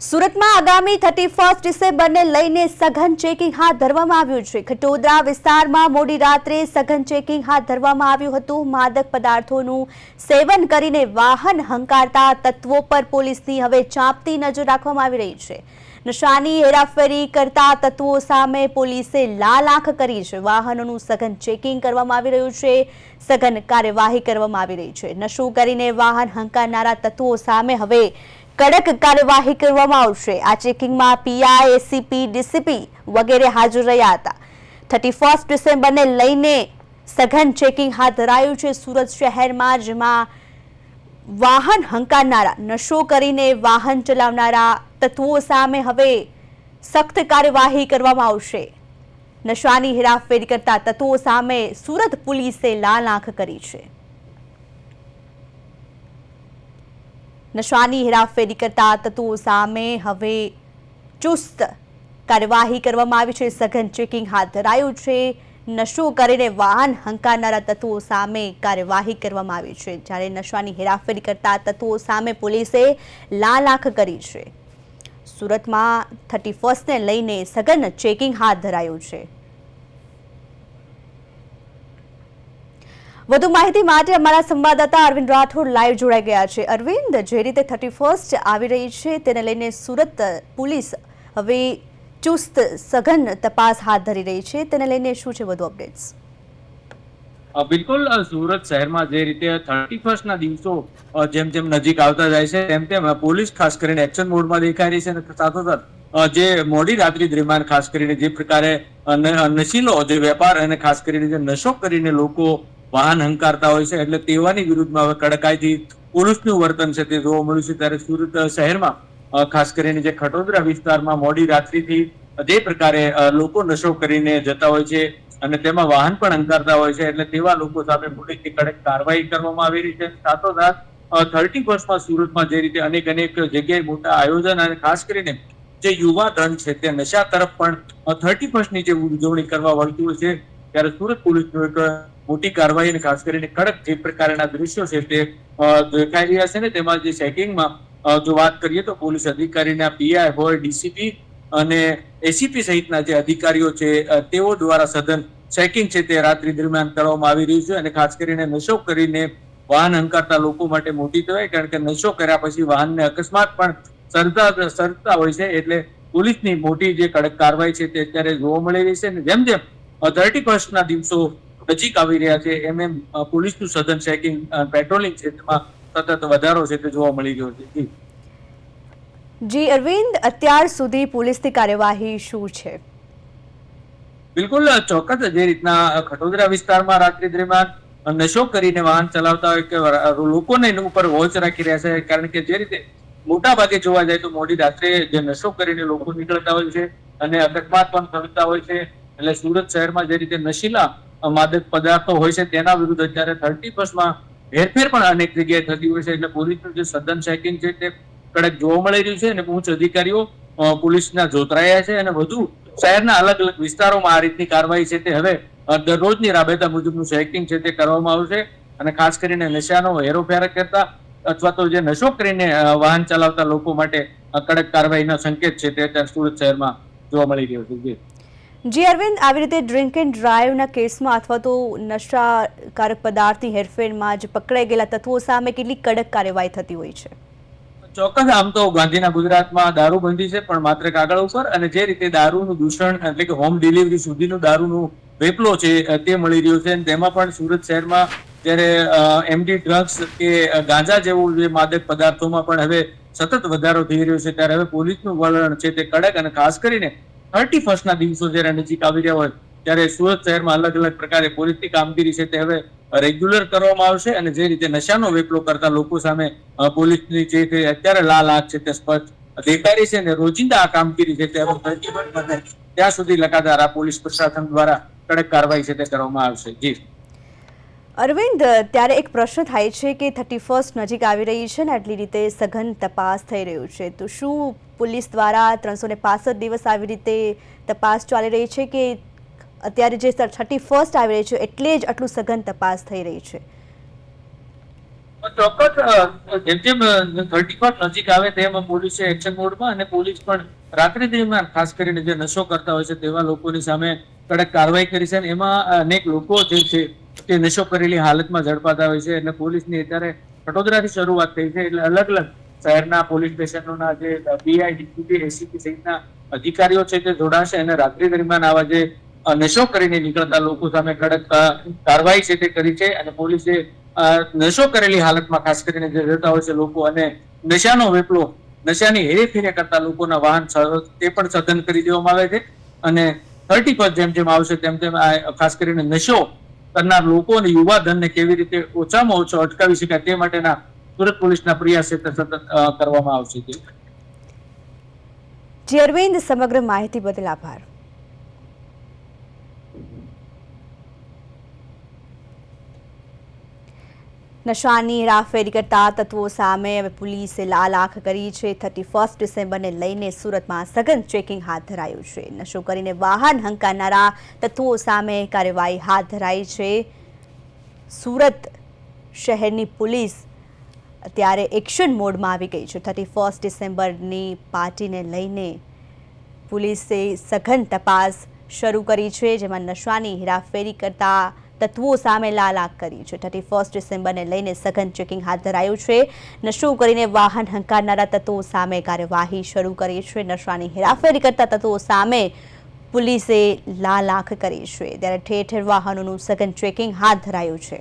સુરતમાં આગામી thirty first ડિસેમ્બરને લઈને સઘન ચેકિંગ હાથ ધરવામાં આવ્યું છે. ખટોદરા વિસ્તારમાં મોડી રાત્રે સઘન ચેકિંગ હાથ ધરવામાં આવ્યું હતું. માદક પદાર્થોનું સેવન કરીને વાહન હંકારતા તત્વો પર પોલીસની હવે ચાંપતી નજર રાખવામાં આવી રહી છે. નશાની હેરાફેરી કરતા તત્વો સામે પોલીસે લાલ આંખ કરી છે. વાહનોનું સઘન ચેકિંગ કરવામાં આવી રહ્યું છે. સઘન કાર્યવાહી કરવામાં આવી રહી છે. નશો કરીને વાહન હંકારનારા તત્વો સામે હવે કડક કાર્યવાહી કરવામાં આવશે. આ ચેકિંગમાં પીઆઈ, એસીપી, ડીસીપી વગેરે હાજર રહ્યા હતા. થર્ટી ફર્સ્ટ ડિસેમ્બરને લઈને સઘન ચેકિંગ હાથ ધરાયું છે. સુરત શહેરમાં જેમાં વાહન હંકારનારા, નશો કરીને વાહન ચલાવનારા તત્વો સામે હવે સખ્ત કાર્યવાહી કરવામાં આવશે. નશાની હેરાફેરી કરતા તત્વો સામે સુરત પોલીસે લાલ આંખ કરી છે. નશાની હેરાફેરી કરતા તત્વો સામે હવે ચુસ્ત કાર્યવાહી કરવામાં આવી છે. સઘન ચેકિંગ હાથ ધરાયું છે. નશો કરીને વાહન હંકારનારા તત્વો સામે કાર્યવાહી કરવામાં આવી છે. જ્યારે નશાની હેરાફેરી કરતા તત્વો સામે પોલીસે લાલ આંખ કરી છે. સુરતમાં થર્ટી ફર્સ્ટને લઈને સઘન ચેકિંગ હાથ ધરાયું છે. વધુ માહિતી માટે અમારા સંવાદદાતા અરવિંદ રાઠોડ લાઈવ જોડાઈ ગયા છે. અરવિંદ, જે રીતે થર્ટી ફર્સ્ટ આવી રહી છે, તેને લઈને સુરત પોલીસ હવે ચુસ્ત સઘન તપાસ હાથ ધરી રહી છે. તેને લઈને શું છે વધુ અપડેટ્સ બિલકુલ સુરત શહેરમાં જે રીતે થર્ટી ફર્સ્ટના દિવસો જેમ જેમ નજીક આવતા જાય છે, તેમ તેમ પોલીસ ખાસ કરીને એક્શન મોડમાં દેખાઈ રહી છે અને સાથોસાથ જે મોડી રાત્રિ દરમિયાન ખાસ કરીને જે પ્રકારે નશીલો જે વેપાર અને ખાસ કરીને જે નશો કરીને લોકો વાહન હંકારતા હોય છે, એટલે તેવાની વિરુદ્ધમાં હવે કડકાઈથી પોલીસનું વર્તન છે તે જોવા મળ્યું છે. ત્યારે સુરત શહેરમાં ખાસ કરીને જે ખટોદરા વિસ્તારમાં મોડી રાત્રિથી જે પ્રકારે લોકો નશો કરીને જતા હોય છે અને તેમાં વાહન પણ હંકારતા હોય છે, એટલે તેવા લોકો સામે પોલીસની કડક કાર્યવાહી કરવામાં આવી રહી છે. સાથોસાથ થર્ટી ફર્સ્ટમાં સુરતમાં જે રીતે અનેક અનેક જગ્યાએ મોટા આયોજન અને ખાસ કરીને જે યુવા ધન છે તે નશા તરફ પણ થર્ટી ફર્સ્ટની જે ઉજવણી કરવા વળતું હોય છે, ત્યારે સુરત પોલીસનું એક મોટી કાર્યવાહી અને ખાસ કરીને કડક જે પ્રકારના દ્રશ્યો છે તે દેખાઈ રહ્યા છે ને તેમાં જે ચેકિંગમાં જો વાત કરીએ તો પોલીસ અધિકારીના પીઆઈ હોય ડીસીપી અને એસીપી સહિતના જે અધિકારીઓ છે તેઓ દ્વારા સઘન ચેકિંગ છે તે રાત્રિ દરમિયાન કરવામાં આવી રહ્યું છે અને ખાસ કરીને નશો કરીને વાહન હંકારતા લોકો માટે મોટી કહેવાય કારણ કે નશો કર્યા પછી વાહનને અકસ્માત પણ સર્જા, સર્જતા હોય છે એટલે પોલીસની મોટી જે કડક કાર્યવાહી છે તે અત્યારે જોવા મળી રહી છે અને જેમ જેમ થર્ટી ફર્સ્ટના દિવસો નજીક આવી રહ્યા છે. એમ એમ પોલીસનું સઘન ચેકિંગ પેટ્રોલિંગ તેમાં સતત વધારો છે તે જોવા મળી રહ્યો છે. જી. અરવિંદ અત્યાર સુધી પોલીસની કાર્યવાહી શું છે? બિલકુલ ચોક્કસ જે રીતના ખટોદરા વિસ્તારમાં રાત્રિ દરમિયાન નશો કરીને વાહન ચલાવતા હોય કે લોકોને એના ઉપર વોચ રાખી રહ્યા છે. કારણ કે જે રીતે મોટા ભાગે જોવા જાય તો મોડી રાત્રે જે નશો કરીને લોકો નીકળતા હોય છે અને અકસ્માત પણ થતા હોય છે. એટલે સુરત શહેરમાં જે રીતે નશીલા માદક પદાર્થો હોય છે તેના વિરુદ્ધ અત્યારે થર્ટી ફર્સ્ટમાં હેરફેર પણ અનેક જગ્યાએ થતી હોય છે. એટલે પોલીસનું જે સઘન ચેકિંગ છે તે કડક જોવા મળી રહ્યું છે અને ઉચ્ચ અધિકારીઓ પોલીસના જોતરાયા છે અને વધુ શહેરના અલગ અલગ વિસ્તારોમાં આ રીતની કાર્યવાહી છે તે હવે દરરોજની રાબેતા મુજબનું ચેકિંગ છે તે કરવામાં આવશે અને ખાસ કરીને નશાનો હેરોફેર કરતા અથવા તો જે નશો કરીને વાહન ચલાવતા લોકો માટે કડક કાર્યવાહીના સંકેત છે તે અત્યારે સુરત શહેરમાં જોવા મળી રહ્યો છે. જી. અરવિંદ, આવી રીતે ડ્રિંક એન્ડ ડ્રાઈવના કેસમાં અથવા તો નશાકારક પદાર્થની હેરફેરમાં જે પકડાઈ ગયેલા તત્વો સામે કેટલી કડક કાર્યવાહી થતી હોય છે ચોક્કસ, આમ તો ગાંધીના ગુજરાતમાં દારૂબંધી છે, પણ માત્ર કાગળ ઉપર અને જે રીતે દારૂનું દૂષણ, એટલે કે હોમ ડિલિવરી સુધીનું દારૂનું વેપલો છે, તે મળી રહ્યો છે તેમાં પણ સુરત શહેરમાં જ્યારે એમડી ડ્રગ્સ કે ગાંજા જેવું જે માદક પદાર્થોમાં પણ હવે સતત વધારો થઈ રહ્યો છે, ત્યારે હવે પોલીસનું વલણ છે તે કડક અને ખાસ કરીને થર્ટી ફર્સ્ટના દિવસો જ્યારે નજીક આવી રહ્યા હોય, ત્યારે સુરત શહેરમાં અલગ અલગ પ્રકારે પોલીસની કામગીરી છે તે હવે રેગ્યુલર કરવામાં આવશે અને જે રીતે નશાનો વેપલો કરતા લોકો સામે પોલીસની જે અત્યારે લાલ આંખ છે તે સ્પષ્ટ રહી છે અને રોજિંદા આ કામગીરી છે તે હવે ત્યાં સુધી લગાતાર આ પોલીસ પ્રશાસન દ્વારા કડક કાર્યવાહી છે તે કરવામાં આવશે. જી. અરવિંદ, ત્યારે એક પ્રશ્ન થાય છે કે થર્ટી ફર્સ્ટ નજીક આવી રહી છે ને, આટલી રીતે સઘન તપાસ થઈ રહ્યું છે. તો શું પોલીસ દ્વારા ત્રણસો ને પાસઠ દિવસ આવી રીતે તપાસ ચાલી રહી છે કે અત્યારે જે થર્ટી ફર્સ્ટ આવી રહી છે એટલે જ આટલું સઘન તપાસ થઈ રહી છે. ચોક્કસ જેમ જેમ થર્ટી ફર્સ્ટ નજીક આવે તેમ પોલીસે એક્શન મોડમાં અને પોલીસ પણ રાત્રિ દરમિયાન ખાસ કરીને જે નશો કરતા હોય છે તેવા લોકોની સામે કડક કાર્યવાહી કરી છે એમાં અનેક લોકો જે છે તે નશો કરેલી હાલતમાં ઝડપાતા હોય છે. એટલે પોલીસની અત્યારે વડોદરાથી શરૂઆત થઈ છે. એટલે અલગ અલગ શહેરના પોલીસ સ્ટેશનોના જે બીઆઈ ડીપીપી એસીપી સહિતના અધિકારીઓ છે તે જોડાશે અને રાત્રિ દરમિયાન આવા જે નશો કરીને નીકળતા લોકો સામે કડક કાર્યવાહી છે તે કરી છે અને પોલીસે નશો કરેલી હાલતમાં ખાસ કરીને જે રહેતા હોય છે લોકો અને નશાનો વેપલો, નશાની હેરેફેરે કરતા લોકોના વાહન તે પણ સઘન કરી દેવામાં આવે છે અને થર્ટી પર જેમ જેમ આવશે તેમ તેમ ખાસ કરીને નશો કરનાર લોકો અને યુવા ધનને કેવી રીતે ઓછામાં ઓછો અટકાવી શકાય તે માટેના સુરત પોલીસના પ્રયાસ કરવામાં આવશે જી, અરવિંદ, સમગ્ર માહિતી બદલ આભાર. નશાની હેરાફેરી કરતા તત્વો સામે હવે પોલીસે લાલ આંખ કરી છે. થર્ટી ફર્સ્ટ ડિસેમ્બરને લઈને સુરતમાં સઘન ચેકિંગ હાથ ધરાયું છે. નશો કરીને વાહન હંકારનારા તત્વો સામે કાર્યવાહી હાથ ધરાઈ છે. સુરત શહેરની પોલીસ અત્યારે એક્શન મોડમાં આવી ગઈ છે. થર્ટી ફર્સ્ટ ડિસેમ્બરની પાર્ટીને લઈને પોલીસે સઘન તપાસ શરૂ કરી છે, જેમાં નશાની હેરાફેરી કરતા તત્વો સામે લાલાક કરી છે. થર્ટી ફર્સ્ટ ડિસેમ્બરને લઈને સઘન ચેકિંગ હાથ ધરાયું છે. નશો કરીને વાહન હંકારનારા તત્વો સામે કાર્યવાહી શરૂ કરી છે. નશાની હેરાફેરી કરતા તત્વો સામે પોલીસે લાલ આંખ કરી છે. ત્યારે ઠેર ઠેર વાહનોનું સઘન ચેકિંગ હાથ ધરાયું છે.